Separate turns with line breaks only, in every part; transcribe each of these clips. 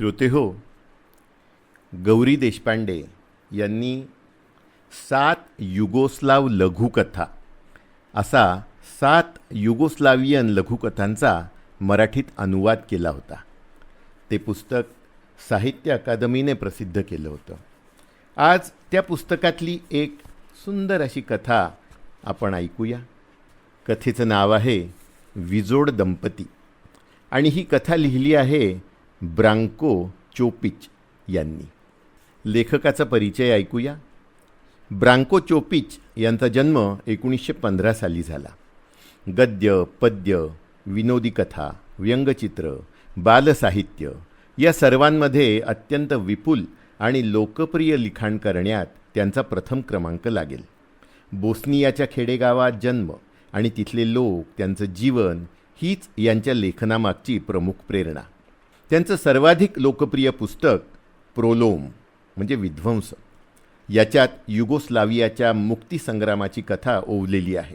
श्रोते हो गौरी देशपांडे यांनी सात युगोस्लाव लघुकथा असा सात युगोस्लावियन लघुकथांचा मराठीत अनुवाद केला होता. ते पुस्तक साहित्य अकादमीने प्रसिद्ध केलं होतं. आज त्या पुस्तकातली एक सुंदर अशी कथा आपण ऐकूया. कथेचं नाव आहे विजोड दंपती. आणि ही कथा लिहिली आहे ब्रांको चोपिच यांनी. लेखकाचा परिचय ऐकूया. ब्रांको चोपिच यांचा जन्म एकोणीसशे पंधरा साली झाला. गद्य पद्य विनोदी कथा व्यंगचित्र बालसाहित्य या सर्वांमध्ये अत्यंत विपुल आणि लोकप्रिय लिखाण करण्यात त्यांचा प्रथम क्रमांक लागेल. बोस्नियाच्या खेडेगावात जन्म आणि तिथले लोक त्यांचं जीवन हीच यांच्या लेखनामागची प्रमुख प्रेरणा. त्यांचं सर्वाधिक लोकप्रिय पुस्तक प्रोलोम म्हणजे विध्वंस. याच्यात युगोस्लावियाच्या मुक्तीसंग्रामाची कथा ओवलेली आहे.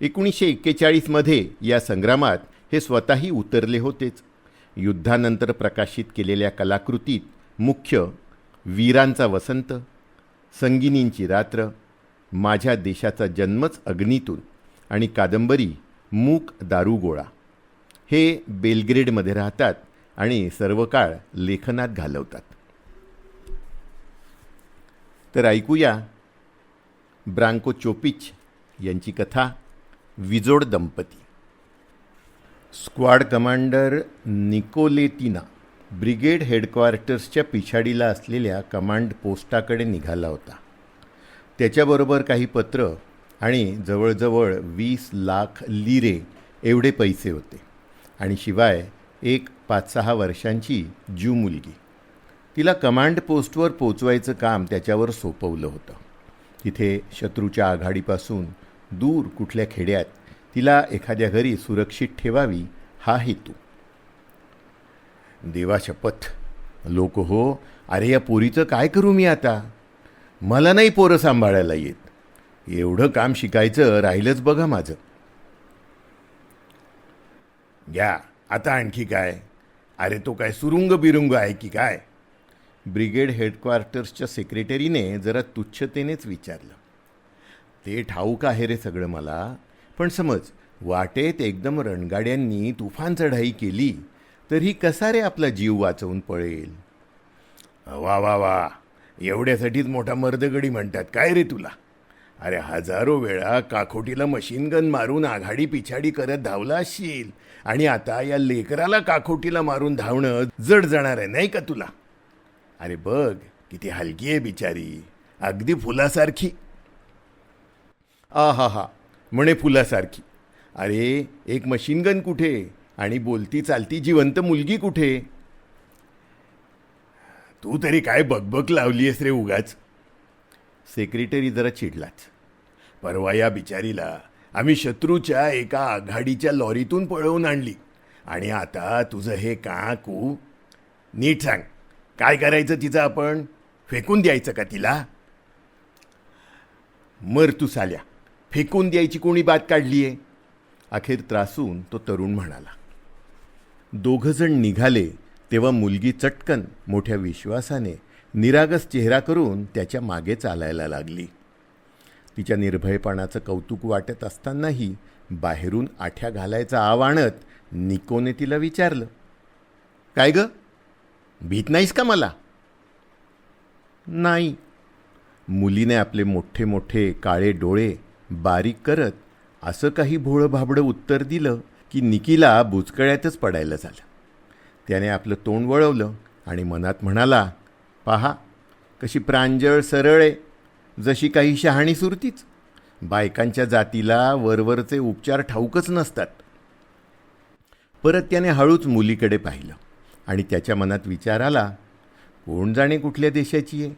एकोणीसशे एक्केचाळीसमध्ये या संग्रामात हे स्वतःही उतरले होतेच. युद्धानंतर प्रकाशित केलेल्या कलाकृतीत मुख्य वीरांचा वसंत संगिनींची रात्र माझ्या देशाचा जन्मच अग्नीतून आणि कादंबरी मूक दारुगोळा. हे बेलग्रेडमध्ये राहतात आणि सर्व काळ लेखनात घालवतात. तर ऐकूया ब्रांको चोपिच यांची कथा विजोड दंपती. स्क्वॉड कमांडर निकोलेतिना ब्रिगेड हेडक्वार्टर्सच्या पिछाडीला असलेल्या कमांड पोस्टाकडे निघाला होता. त्याच्याबरोबर काही पत्र आणि जवळजवळ वीस लाख लिरे एवढे पैसे होते. आणि शिवाय एक पाच सहा वर्षांची ज्यू मुलगी. तिला कमांड पोस्टवर पोचवायचं काम त्याच्यावर सोपवलं होतं. तिथे शत्रूच्या आघाडीपासून दूर कुठल्या खेड्यात तिला एखाद्या घरी सुरक्षित ठेवावी हा हेतू. देवा शपथ. लोक हो अरे या पोरीचं काय करू मी आता? मला नाही पोरं सांभाळायला येत. एवढं काम शिकायचं राहिलंच बघा माझं. घ्या आता आणखी काय? अरे तो काय सुरुंग बिरुंग आहे की काय? ब्रिगेड हेडक्वार्टर्सच्या सेक्रेटरीने जरा तुच्छतेनेच विचारलं. ते ठाऊक आहे रे सगळं मला पण समज वाटेत एकदम रणगाड्यांनी तुफान चढाई केली तर ही कसा रे आपला जीव वाचवून पळेल? वा वा वा. एवढ्यासाठीच मोठा मर्दगडी म्हणतात. काय रे तुला? अरे हजारो वेळा काखोटीला मशीन गन मारून आघाडी पिछाडी करत धावला असशील आणि आता या लेकराला काखोटीला मारून धावणं जड जाणार आहे नाही का तुला? अरे बघ किती हलकी आहे बिचारी. अगदी फुलासारखी. आ हा हा म्हणे फुलासारखी. अरे एक मशीन गन कुठे? आणि बोलती चालती जिवंत मुलगी कुठे? तू तरी काय बकबक आहेस रे उगाच. सेक्रेटरी जरा चिडलाच. परवा या बिचारीला आम्ही शत्रूच्या एका आघाडीच्या लॉरीतून पळवून आणली. आणि आता तुझं हे काकू नीट सांग काय करायचं तिचं आपण? फेकून द्यायचं का तिला? मर तू साल्या. फेकून द्यायची कोणी बात काढली आहे अखेर त्रासून तो तरुण म्हणाला. दोघंजण निघाले तेव्हा मुलगी चटकन मोठ्या विश्वासाने निरागस चेहरा करून त्याच्यामागे चालायला लागली. तिच्या निर्भयपणाचं कौतुक वाटत असतानाही बाहेरून आठ्या घालायचा आव आणत निकोने तिला विचारलं काय ग? भीत नाहीस का मला? नाही. मुलीने आपले मोठे मोठे काळे डोळे बारीक करत असं काही भोळं भाबडं उत्तर दिलं की निकीला बुचकळ्यातच पडायला झालं. त्याने आपलं तोंड वळवलं आणि मनात म्हणाला पहा कशी प्रांजळ सरळ आहे जशी काही शहाणी सुरतीच. बायकांच्या जातीला वरवरचे उपचार ठाऊकच नसतात. परत त्याने हळूच मुलीकडे पाहिलं आणि त्याच्या मनात विचार आला कोण जाणे कुठल्या देशाची आहे?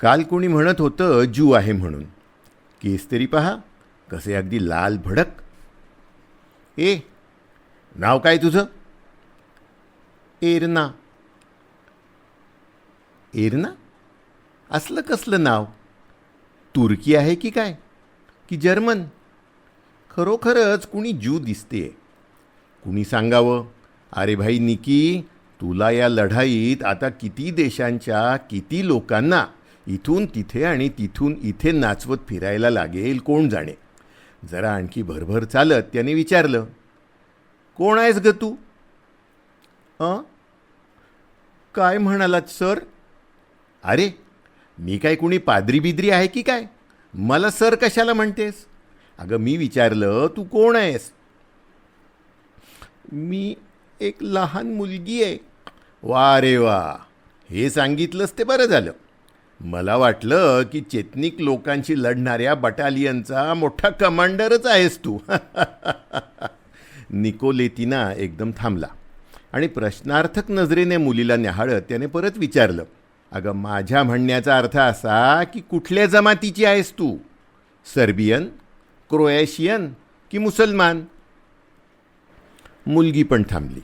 काल कोणी म्हणत होतं जू आहे म्हणून. केस तरी पहा कसे अगदी लाल भडक. ए नाव काय तुझं? एरना. एरना? असलं कसलं नाव? तुर्की आहे की काय? की जर्मन? खरोखरच कुणी जू दिसते. कुणी सांगावं? अरे भाई निकी तुला या लढाईत आता किती देशांच्या किती लोकांना इथून तिथे आणि तिथून इथे नाचवत फिरायला लागेल कोण जाणे? जरा आणखी भरभर चालत त्याने विचारलं. कोण आहेस ग तू? अ? काय म्हणालात सर? अरे मी काय कुणी पादरी बिद्री आहे की काय? मला सर कशाला म्हणतेस? अगं मी विचारलं तू कोण आहेस? मी एक लहान मुलगी आहे. वा रे वा हे सांगितलंच ते बरं झालं. मला वाटलं की चेतनिक लोकांशी लढणाऱ्या बटालियनचा मोठा कमांडरच आहेस तू. निकोलेतीना एकदम थांबला आणि प्रश्नार्थक नजरेने मुलीला न्याहाळत त्याने परत विचारलं अगं माझ्या म्हणण्याचा अर्थ असा की कुठल्या जमातीची आहेस तू? सर्बियन क्रोएशियन की मुसलमान? मुलगी पण थांबली.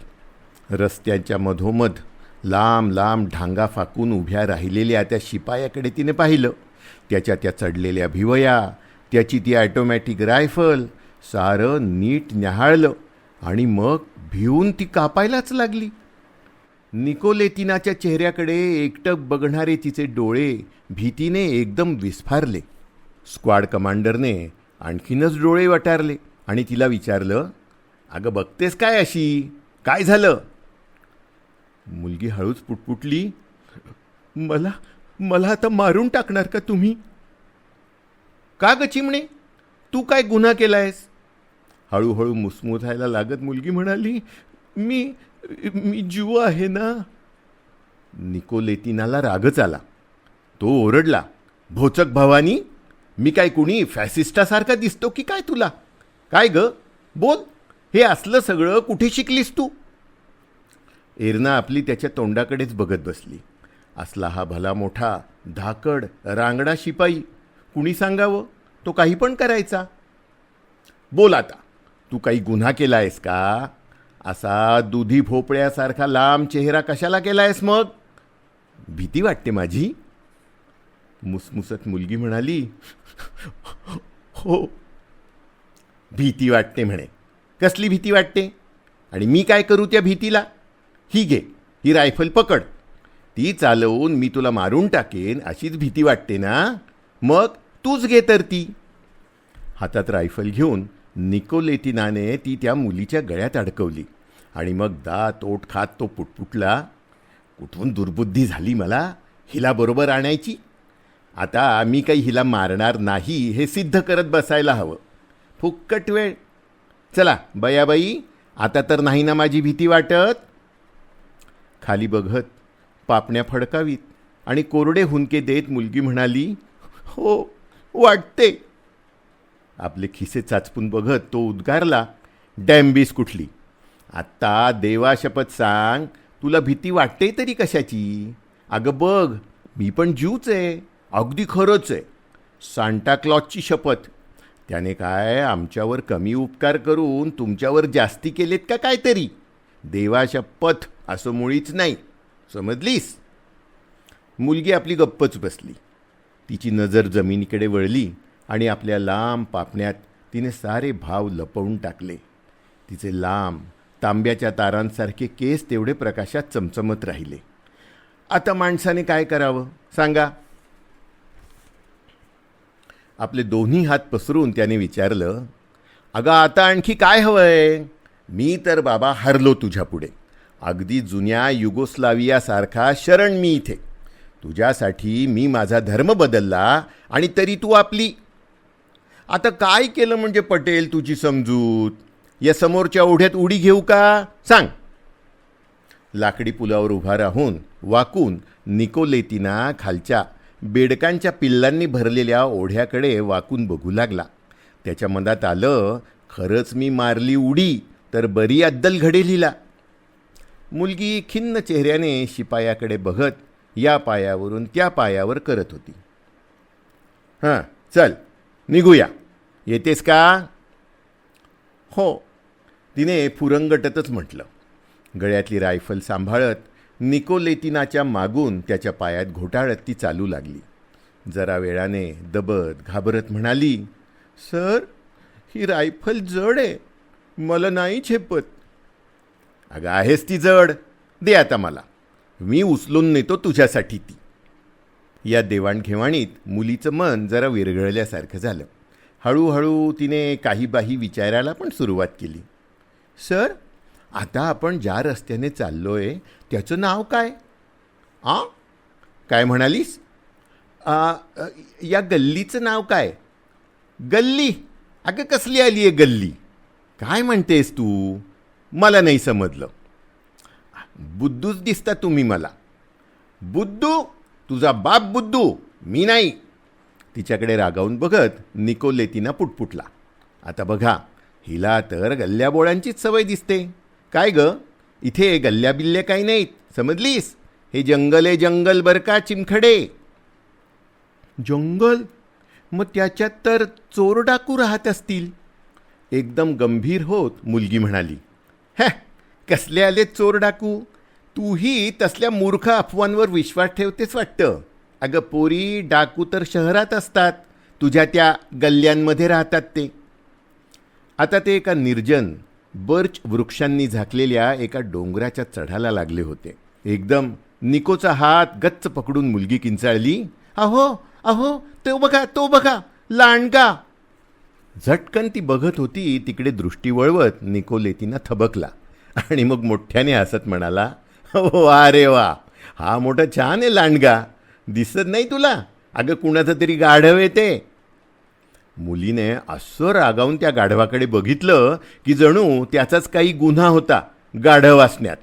रस्त्यांच्या मधोमध लांब लांब ढांगा फाकून उभ्या राहिलेल्या त्या शिपायाकडे तिने पाहिलं. त्याच्या त्या चढलेल्या भिवया त्याची ती ॲटोमॅटिक रायफल सारं नीट न्याहाळलं आणि मग भिवून ती कापायलाच लागली. निकोलेतिनाच्या चेहऱ्याकडे एकटक बघणारे तिचे डोळे भीतीने एकदम विस्फारले. स्क्वॉड कमांडरने आणखीनच डोळे वटारले आणि तिला विचारलं अगं बघतेस काय अशी? काय झालं? मुलगी हळूच पुटपुटली मला मला आता मारून टाकणार का तुम्ही? का ग चिमणे? तू काय गुन्हा केलायस? हळूहळू मुसमुसायला लागत मुलगी म्हणाली मी मी जीव आहे ना? निकोलेतिनाला रागच आला. तो ओरडला भोचक भवानी मी काय कुणी फॅसिस्टासारखा दिसतो की काय तुला? काय ग? बोल हे असलं सगळं कुठे शिकलीस तू? एरना आपली त्याच्या तोंडाकडेच बघत बसली. असला हा भला मोठा धाकड रांगडा शिपाई. कुणी सांगावं? तो काही पण करायचा. बोल आता तू काही गुन्हा केला आहेस का? असा दुधी भोपळ्यासारखा लांब चेहरा कशाला केला आहेस मग? भीती वाटते माझी. मुसमुसत मुलगी म्हणाली हो भीती वाटते म्हणे. कसली भीती वाटते? आणि मी काय करू त्या भीतीला? ही घे ही रायफल पकड. ती चालवून मी तुला मारून टाकेन अशीच भीती वाटते ना? मग तूच घे तर ती. हातात रायफल घेऊन निकोलेतिनाने ती त्या मुलीच्या गळ्यात अडकवली. आणि मग दात ओठ खात तो पुटपुटला कुठून दुर्बुद्धी झाली मला? हिला बरोबर आणायची? आता मी काही हिला मारणार नाही हे सिद्ध करत बसायला हवं. फुक्कट वेळ. चला बयाबाई आता तर नाही ना माझी भीती वाटत. खाली बघत पापण्या फडकावीत आणि कोरडे हुंके देत मुलगी म्हणाली हो वाटते. आपले खिसे चाचपून बघत तो उद्गारला डॅम्बीस कुठली? आत्ता देवा शपथ सांग तुला भीती वाटते तरी कशाची? अगं बघ मी पण जीवच आहे अगदी खरंच आहे. सांटाक्लॉजची शपथ. त्याने काय आमच्यावर कमी उपकार करून तुमच्यावर जास्ती केलेत का काहीतरी? देवा शपथ असं मुळीच नाही समजलीस? मुलगी आपली गप्पच बसली. तिची नजर जमिनीकडे वळली. आणि आपल्या लांब पापण्यात तिने सारे भाव लपवून टाकले. तिचे लांब तांब्याच्या तारांसारखे केस तेवढे प्रकाशात चमचमत राहिले. आता माणसाने काय करावं? सांगा. आपले दोन्ही हात पसरून त्याने विचारलं अगं आता आणखी काय हवंय? मी तर बाबा हरलो तुझ्या पुढे. अगदी जुन्या युगोस्लावियासारखा शरण मी इथे. तुझ्यासाठी मी माझा धर्म बदलला आणि तरी तू आपली आता काय केलं म्हणजे पटेल तुझी समजूत? या समोरच्या ओढ्यात उडी घेऊ का? सांग. लाकडी पुलावर उभा राहून वाकून निकोलेतीना खालच्या बेडकांच्या पिल्लांनी भरलेल्या ओढ्याकडे वाकून बघू लागला. त्याच्या मनात आलं खरंच मी मारली उडी तर बरी अद्दल घडेल हिला मुलगी खिन्न चेहऱ्याने शिपायाकडे बघत या पायावरून त्या पायावर करत होती. हां चल निघूया. येतेस का? हो. तिने फुरंगटतच म्हटलं. गळ्यातली रायफल सांभाळत निकोलेतिनाच्या मागून त्याच्या पायात घोटाळत ती चालू लागली. जरा वेळाने दबत घाबरत म्हणाली सर ही रायफल जड आहे. मला नाही झेपत. अगं आहेस ती जड. दे आता मला. मी उचलून नेतो तुझ्यासाठी ती. या देवाणघेवाणीत मुलीचं मन जरा विरघळल्यासारखं झालं. हळूहळू तिने काही बाही विचारायला पण सुरुवात केली. सर आता आपण ज्या रस्त्याने चाललो आहे त्याचं नाव काय? आ? काय म्हणालीस? या गल्लीचं नाव काय? गल्ली? अगं कसली आली आहे गल्ली? काय म्हणतेस तू? मला नाही समजलं. बुद्धूच दिसता तुम्ही मला. बुद्धू? तुझा बाप बुद्धू? मी नाही. तिच्याकडे रागावून बघत निकोलेतीना पुटपुटला. आता बघा हिला तर गल्ल्याबोळांचीच सवय दिसते. काय ग? इथे गल्ल्या बिल्ल्या काही नाहीत समजलीस? हे जंगल आहे जंगल बर का चिमखडे? जंगल? मग त्याच्यात तर चोर डाकू राहत असतील. एकदम गंभीर होत मुलगी म्हणाली हॅ कसले आले चोर डाकू तूही तसल्या मूर्ख अफवांवर विश्वास ठेवतेस वाटतं. अगं पोरी डाकू तर शहरात असतात. तुझ्या त्या गल्ल्यांमध्ये राहतात ते. आता ते एका निर्जन बर्च वृक्षांनी झाकलेल्या एका डोंगराच्या चढाला लागले होते. एकदम निकोचा हात गच्च पकडून मुलगी किंचाळली अहो अहो तो बघा तो बघा लांडगा. झटकन ती बघत होती तिकडे दृष्टी वळवत निकोलेतीनं थबकला. आणि मग मोठ्याने हसत म्हणाला हो अरे वा हा मोठा छान आहे लांडगा. दिसत नाही तुला? अगं कुणाचं तरी गाढव येते मुलीने असं रागावून त्या गाढवाकडे बघितलं की जणू त्याचाच काही गुन्हा होता गाढव असण्यात.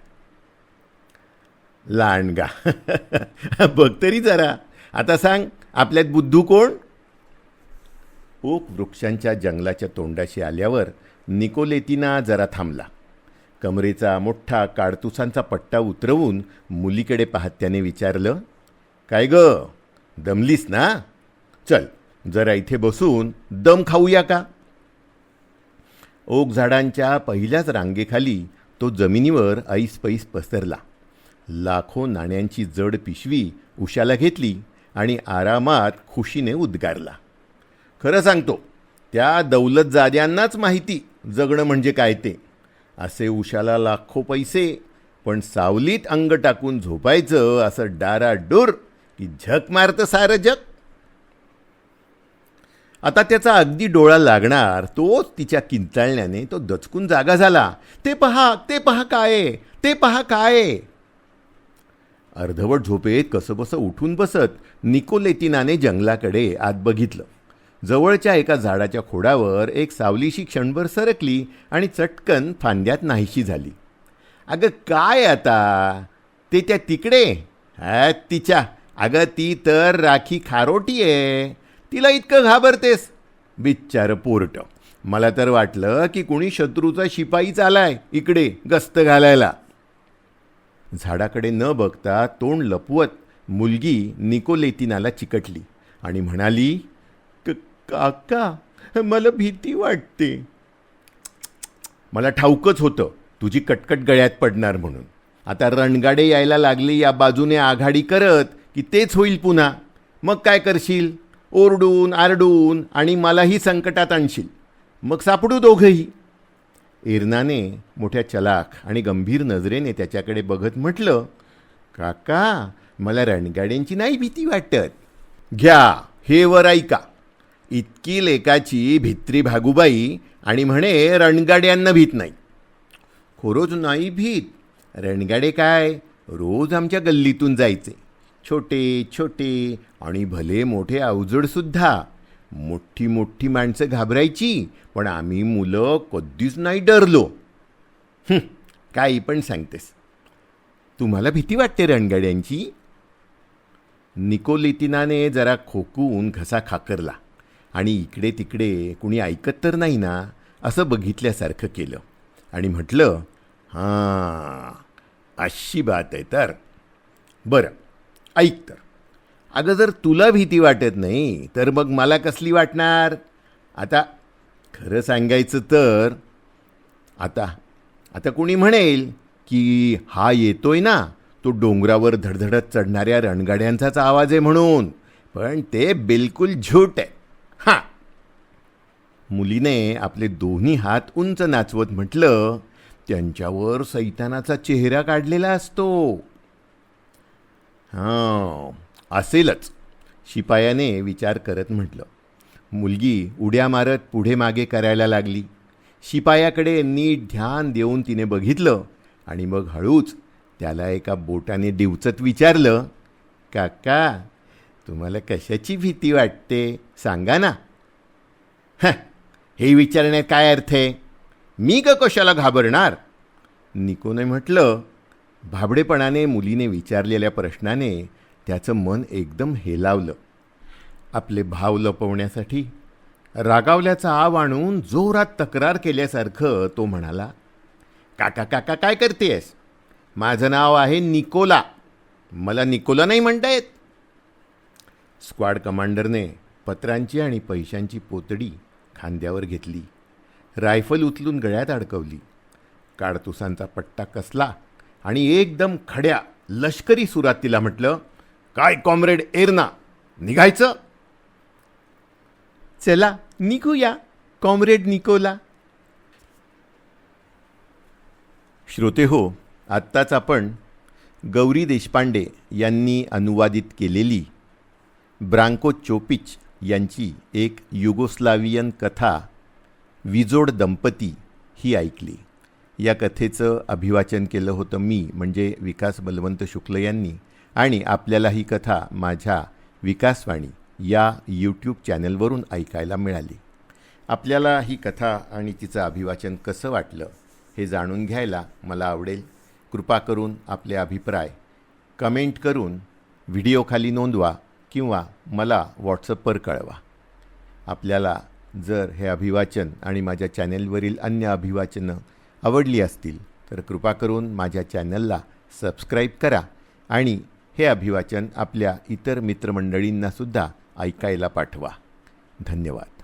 लांडगा. बघ तरी जरा. आता सांग आपल्यात बुद्धू कोण? ओक वृक्षांच्या जंगलाच्या तोंडाशी आल्यावर निकोलेतीना जरा थांबला. कमरेचा मोठा काडतुसांचा पट्टा उतरवून मुलीकडे पाहत त्याने विचारलं काय ग? दमलीस ना? चल जरा इथे बसून दम खाऊया का? ओक झाडांच्या पहिल्याच रांगेखाली तो जमिनीवर ऐस पैस पसरला. लाखो नाण्यांची जड पिशवी उशाला घेतली आणि आरामात खुशीने उद्गारला. खरं सांगतो त्या दौलतजाद्यांनाच माहिती जगणं म्हणजे काय ते. असे उशाला लाखो पैसे पण सावलीत अंग टाकून झोपायचं असं डाराडूर की झक मारतं सारं जग आता त्याचा अगदी डोळा लागणार तोच तिच्या किंचाळण्याने तो दचकून जागा झाला. ते पहा ते पहा काय ते पहा काय अर्धवट झोपेत कसंबसं उठून बसत निकोलेतिनाने जंगलाकडे आत बघितलं. जवळच्या एका झाडाच्या खोडावर एक सावलीशी क्षणभर सरकली आणि चटकन फांद्यात नाहीशी झाली. अगं काय आता? ते त्या तिकडे तिच्या. अगं ती तर राखी खारोटी आहे तिला इतकं घाबरतेस. बिच्चार पोरट. मला तर वाटलं की कुणी शत्रूचा शिपाईच आलाय इकडे गस्त घालायला. झाडाकडे न बघता तोंड लपवत मुलगी निकोलेतिनाला चिकटली आणि म्हणाली "क- काका मला भीती वाटते. मला ठाऊकच होतं तुझी कटकट गळ्यात पडणार म्हणून. आता रणगाडे यायला लागले या बाजूने आघाडी करत की तेच होईल पुन्हा. मग काय करशील? ओरडून आरडून आणि मलाही संकटात आणशील. मग सापडू दोघंही. एरनाने मोठ्या चलाख आणि गंभीर नजरेने त्याच्याकडे बघत म्हटलं काका मला रणगाड्यांची नाही भीती वाटत. घ्या हे वर ऐका. इतकी लेकाची भित्री भागूबाई आणि म्हणे रणगाड्यांना भीत नाही. खरोच नाही भीत. रणगाडे काय? रोज आमच्या गल्लीतून जायचे. छोटे छोटे आणि भले मोठे अवजडसुद्धा मोठी मोठी माणसं घाबरायची पण आम्ही मुलं कधीच नाही डरलो. काही पण सांगतेस. तुम्हाला भीती वाटते रणगाड्यांची निकोलितिनाने जरा खोकून घसा खाकरला. आणि इकडे तिकडे कुणी ऐकत तर नाही ना असं बघितल्यासारखं केलं. आणि म्हटलं हां अशी बात आहे तर. बरं ऐक तर अगं जर तुला भीती वाटत नाही तर मग मला कसली वाटणार? आता खरं सांगायचं तर आता आता कोणी म्हणेल की हा येतोय ना तो डोंगरावर धडधडत चढणाऱ्या रणगाड्यांचाच आवाज आहे म्हणून. पण ते बिलकुल झूट आहे. हां. मुलीने आपले दोन्ही हात उंच नाचवत म्हटलं त्यांच्यावर सैतानाचा चेहरा काढलेला असतो. हां असेलच. शिपायाने विचार करत म्हटलं. मुलगी उड्या मारत पुढे मागे करायला लागली. शिपायाकडे नीट ध्यान देऊन तिने बघितलं आणि मग हळूच त्याला एका बोटाने डिवचत विचारलं काका तुम्हाला कशाची भीती वाटते? सांगा ना. "हं, हे विचारण्यात काय अर्थ आहे? मी का कशाला घाबरणार? निकोने म्हटलं भाबडेपणाने मुलीने विचारलेल्या प्रश्नाने त्याचं मन एकदम हेलावलं. आपले भाव लपवण्यासाठी रागावल्याचा आव आणून जोरात तक्रार केल्यासारखं तो म्हणाला काका काका काय करतेस माझं नाव आहे निकोला. मला निकोला नाही म्हणता येत स्क्वॉड कमांडरने पत्रांची आणि पैशांची पोतडी खांद्यावर घेतली. रायफल उचलून गळ्यात अडकवली. काडतुसांचा पट्टा कसला? आणि एकदम खड्या लष्करी सुरात तिला म्हटलं काय कॉम्रेड एरना निघायचं? चला निघूया कॉम्रेड निकोला. श्रोते हो आत्ताच आपण गौरी देशपांडे यांनी अनुवादित केलेली ब्रांको चोपिच यांची एक युगोस्लावियन कथा विजोड दंपती ही ऐकली. या कथेचं अभिवाचन केलं होतं मी म्हणजे विकास बलवंत शुक्ल यांनी. आणि आपल्याला ही कथा माझ्या विकासवाणी या यूट्यूब चॅनलवरून ऐकायला मिळाली. आपल्याला ही कथा आणि तिचं अभिवाचन कसं वाटलं हे जाणून घ्यायला मला आवडेल. कृपा करून आपले अभिप्राय कमेंट करून व्हिडिओखाली नोंदवा किंवा मला व्हॉट्सअपवर कळवा. आपल्याला जर हे अभिवाचन आणि माझ्या चॅनेलवरील अन्य अभिवाचनं आवडली असतील तर कृपा करून माझ्या चॅनलला सबस्क्राईब करा आणि हे अभिवाचन आपल्या इतर मित्रमंडळींनासुद्धा ऐकायला पाठवा. धन्यवाद.